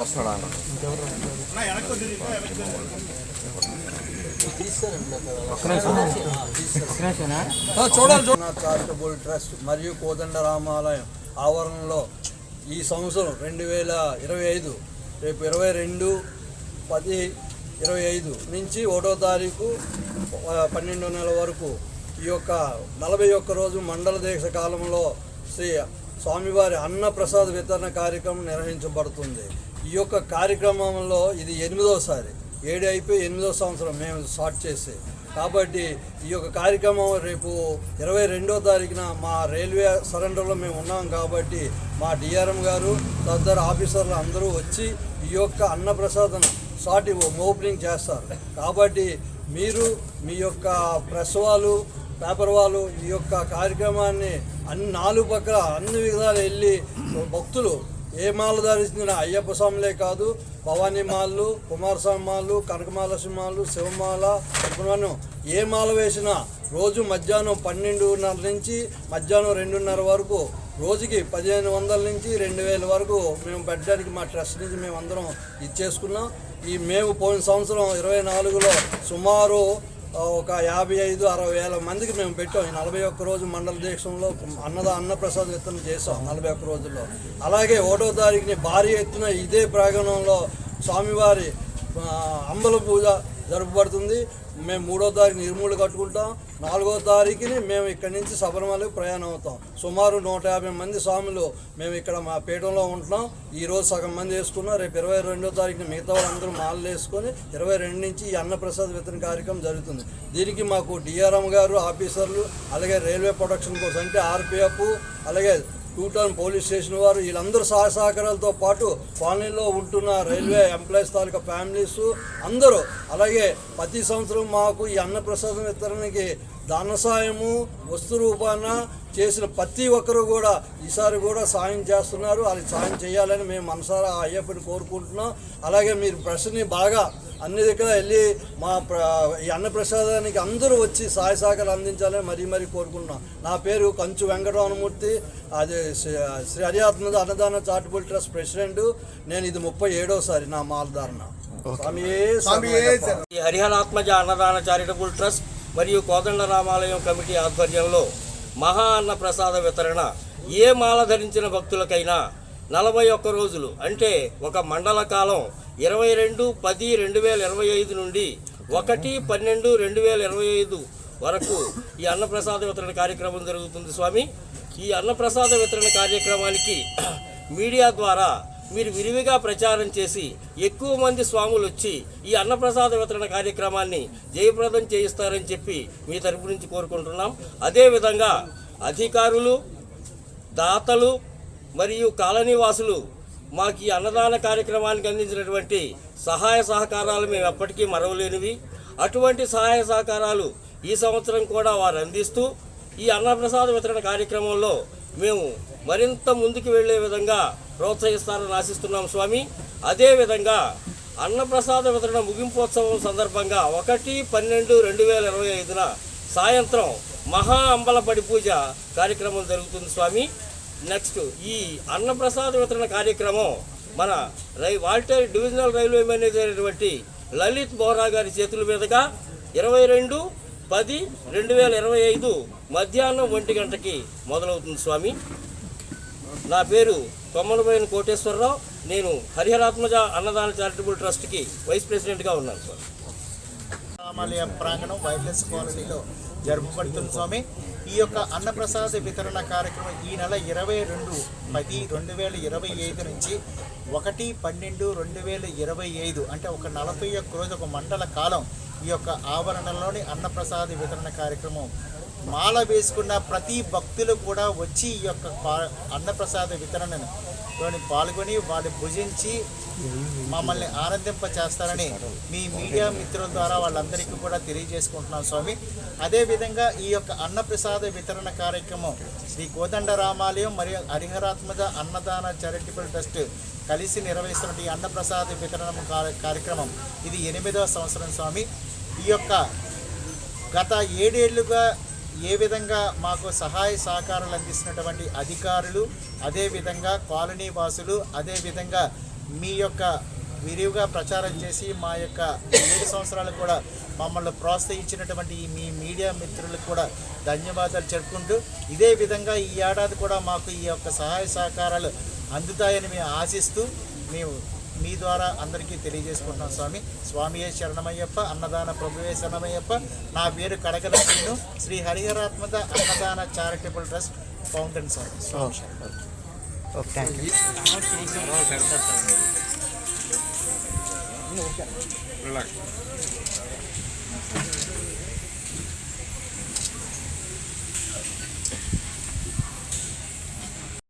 వస్తున్నాడా అన్న. చూడాలి చారిటబుల్ ట్రస్ట్ మరియు కోదండ రామాలయం ఆవరణలో ఈ సంవత్సరం రెండు వేల ఇరవై ఐదు రేపు ఇరవై రెండు పది ఇరవై ఐదు నుంచి ఒకటో తారీఖు పన్నెండో నెల వరకు ఈ యొక్క నలభై ఒక్క రోజు మండల దేశ కాలంలో శ్రీ స్వామివారి అన్న ప్రసాద వితరణ కార్యక్రమం నిర్వహించబడుతుంది. ఈ యొక్క కార్యక్రమంలో ఇది ఎనిమిదోసారి. ఏడు అయిపోయి ఎనిమిదో సంవత్సరం మేము స్టార్ట్ చేసి. కాబట్టి ఈ యొక్క కార్యక్రమం రేపు ఇరవై రెండో తారీఖున మా రైల్వే సరెండర్లో మేము ఉన్నాం కాబట్టి మా డిఆర్ఎం గారు తదితర ఆఫీసర్లు అందరూ వచ్చి ఈ యొక్క అన్నప్రసాదం స్టార్ట్ ఓపెనింగ్ చేస్తారు. కాబట్టి మీరు మీ యొక్క ప్రెస్ వాళ్ళు పేపర్ వాళ్ళు ఈ యొక్క కార్యక్రమాన్ని అన్ని నాలుగు పక్కల అన్ని విధాలు వెళ్ళి భక్తులు ఏ మాల ధరించిన అయ్యప్ప స్వాములే కాదు భవానీ మాలలు కుమారస్వామి మాలలు కనకమాలక్ష్మి మాలలు శివమాల సుబ్రహ్మణ్యం ఏ మాల వేసినా రోజు మధ్యాహ్నం పన్నెండున్నర నుంచి మధ్యాహ్నం రెండున్నర వరకు రోజుకి పదిహేను వందల నుంచి రెండు వేల వరకు మేము పెట్టడానికి మా ట్రస్ట్ నుంచి మేము అందరం ఇచ్చేసుకున్నాం. ఈ మేము పోయిన సంవత్సరం ఇరవై నాలుగులో సుమారు ఒక యాభై ఐదు అరవై వేల మందికి మేము పెట్టాం. ఈ నలభై ఒక్క రోజు మండల దేశంలో అన్నద అన్నప్రసాద విత్తనం చేసాం నలభై ఒక్క రోజుల్లో. అలాగే ఒకటో తారీఖుని భారీ ఎత్తున ఇదే ప్రాంగణంలో స్వామివారి అంబల పూజ జరపబడుతుంది మేము మూడో తారీఖు నిర్మూలు కట్టుకుంటాం. నాలుగో తారీఖుని మేము ఇక్కడి నుంచి శబరిమలకి ప్రయాణం అవుతాం. సుమారు నూట యాభై మంది స్వాములు మేము ఇక్కడ మా పీఠంలో ఉంటున్నాం. ఈరోజు సగం మంది వేసుకున్నాం. రేపు ఇరవై రెండో తారీఖున మిగతా వాళ్ళందరూ మాలలు వేసుకొని ఇరవై రెండు నుంచి ఈ అన్నప్రసాద్ వితరణ కార్యక్రమం జరుగుతుంది. దీనికి మాకు డిఆర్ఎం గారు ఆఫీసర్లు అలాగే రైల్వే ప్రొడక్షన్ కోసం అంటే ఆర్పిఎఫ్ అలాగే టూ టౌన్ పోలీస్ స్టేషన్ వారు వీళ్ళందరూ సహాయ సహకారాలతో పాటు కాలనీలో ఉంటున్న రైల్వే ఎంప్లాయీస్ తాలూకా ఫ్యామిలీస్ అందరూ అలాగే ప్రతి సంవత్సరం మాకు ఈ అన్నప్రసాదం వితరణకి ధన సాయము వస్తు రూపాన చేసిన ప్రతి ఒక్కరు కూడా ఈసారి కూడా సాయం చేస్తున్నారు. అది సాయం చేయాలని మేము మనసారా ఆ అయ్యప్పని కోరుకుంటున్నాం. అలాగే మీరు ప్రశ్నని బాగా అన్ని దగ్గర వెళ్ళి మా ప్ర ఈ అన్నప్రసాదానికి అందరూ వచ్చి సహాయ సహకారాలు అందించాలని మరీ మరీ కోరుకుంటున్నాం. నా పేరు కంచు వెంకటరమణమూర్తి. అది శ్రీ హరియాత్మ అన్నదాన చారిటబుల్ ట్రస్ట్ ప్రెసిడెంట్. నేను ఇది ముప్పై ఏడోసారి నా మాలధారణ హరిహరాత్మజ అన్నదాన చారిటబుల్ ట్రస్ట్ మరియు కోదండ రామాలయం కమిటీ ఆధ్వర్యంలో మహా అన్న ప్రసాద వితరణ. ఏ మాల ధరించిన భక్తులకైనా నలభై ఒక్క రోజులు అంటే ఒక మండల కాలం ఇరవై రెండు పది రెండు వేల ఇరవై ఐదు నుండి ఒకటి పన్నెండు రెండు వేల ఇరవై ఐదు వరకు ఈ అన్నప్రసాద వితరణ కార్యక్రమం జరుగుతుంది స్వామి. ఈ అన్నప్రసాద వితరణ కార్యక్రమానికి మీడియా ద్వారా మీరు విరివిగా ప్రచారం చేసి ఎక్కువ మంది స్వాములు వచ్చి ఈ అన్నప్రసాద వితరణ కార్యక్రమాన్ని జయప్రదం చేయిస్తారని చెప్పి మీ తరపు నుంచి కోరుకుంటున్నాం. అదేవిధంగా అధికారులు దాతలు మరియు కాలనీవాసులు మాకు ఈ అన్నదాన కార్యక్రమానికి అందించినటువంటి సహాయ సహకారాలు మేము ఎప్పటికీ మరవలేనివి. అటువంటి సహాయ సహకారాలు ఈ సంవత్సరం కూడా వారు అందిస్తూ ఈ అన్నప్రసాద వితరణ కార్యక్రమంలో మేము మరింత ముందుకు వెళ్ళే విధంగా ప్రోత్సహిస్తారని ఆశిస్తున్నాం స్వామి. అదేవిధంగా అన్నప్రసాద వితరణ ముగింపోత్సవం సందర్భంగా ఒకటి పన్నెండు రెండు వేల ఇరవై ఐదున సాయంత్రం మహా అంబలపడి పూజ కార్యక్రమం జరుగుతుంది స్వామి. నెక్స్ట్ ఈ అన్నప్రసాద వితరణ కార్యక్రమం మన రై వాల్టర్ డివిజనల్ రైల్వే మేనేజర్ అయినటువంటి లలిత్ బోరా గారి చేతుల మీదుగా ఇరవై రెండు పది రెండు వేల ఇరవై ఐదు మధ్యాహ్నం ఒంటి గంటకి మొదలవుతుంది స్వామి. నా పేరు కొమ్మలబోయిన కోటేశ్వరరావు. నేను హరిహరాత్మజ అన్నదాన చారిటబుల్ ట్రస్ట్కి వైస్ ప్రెసిడెంట్గా ఉన్నాను స్వామి. రామాలయ ప్రాంగణం వైర్లెస్ కాలనీలో జరుపబడుతుంది స్వామి. ఈ యొక్క అన్నప్రసాద వితరణ కార్యక్రమం ఈ నెల ఇరవై రెండు పది రెండు వేల ఇరవై ఐదు నుంచి ఒకటి పన్నెండు రెండు వేల ఇరవై ఐదు అంటే ఒక నలభై ఒక్క రోజు ఒక మండల కాలం ఈ యొక్క ఆవరణలోని అన్నప్రసాద వితరణ కార్యక్రమం మాల వేసుకున్న ప్రతి భక్తులు కూడా వచ్చి ఈ యొక్క పా- అన్నప్రసాద వితరణను పాల్గొని వాళ్ళు భుజించి మమ్మల్ని ఆనందింప చేస్తారని మీ మీడియా మిత్రుల ద్వారా వాళ్ళందరికీ కూడా తెలియజేసుకుంటున్నాం స్వామి. అదేవిధంగా ఈ యొక్క అన్నప్రసాద వితరణ కార్యక్రమం శ్రీ కోదండ రామాలయం మరియు హరిహరాత్మజ అన్నదాన చారిటబుల్ ట్రస్ట్ కలిసి నిర్వహిస్తున్న ఈ అన్నప్రసాద వితరణ కార్య- కార్యక్రమం ఇది ఎనిమిదవ సంవత్సరం స్వామి. ఈ యొక్క గత ఏడేళ్ళుగా ఏ విధంగా మాకు సహాయ సహకారాలు అందిస్తున్నటువంటి అధికారులు అదేవిధంగా కాలనీ వాసులు అదేవిధంగా మీ యొక్క విరివిగా ప్రచారం చేసి మా యొక్క ఏడు సంవత్సరాలు కూడా మమ్మల్ని ప్రోత్సహించినటువంటి మీ మీడియా మిత్రులకు కూడా ధన్యవాదాలు చెప్పుకుంటూ ఇదే విధంగా ఈ ఏడాది కూడా మాకు ఈ యొక్క సహాయ సహకారాలు అందుతాయని మేము ఆశిస్తూ మేము మీ ద్వారా అందరికీ తెలియజేసుకుంటున్నాం స్వామి. స్వామియే శరణమయ్యప్ప అన్నదాన ప్రభువే శరణమయ్యప్ప. నా పేరు కడకల Srinu Sri Hariharatmaka Annadana charitable trust fountain స్వామి స్వామి. ఓకే.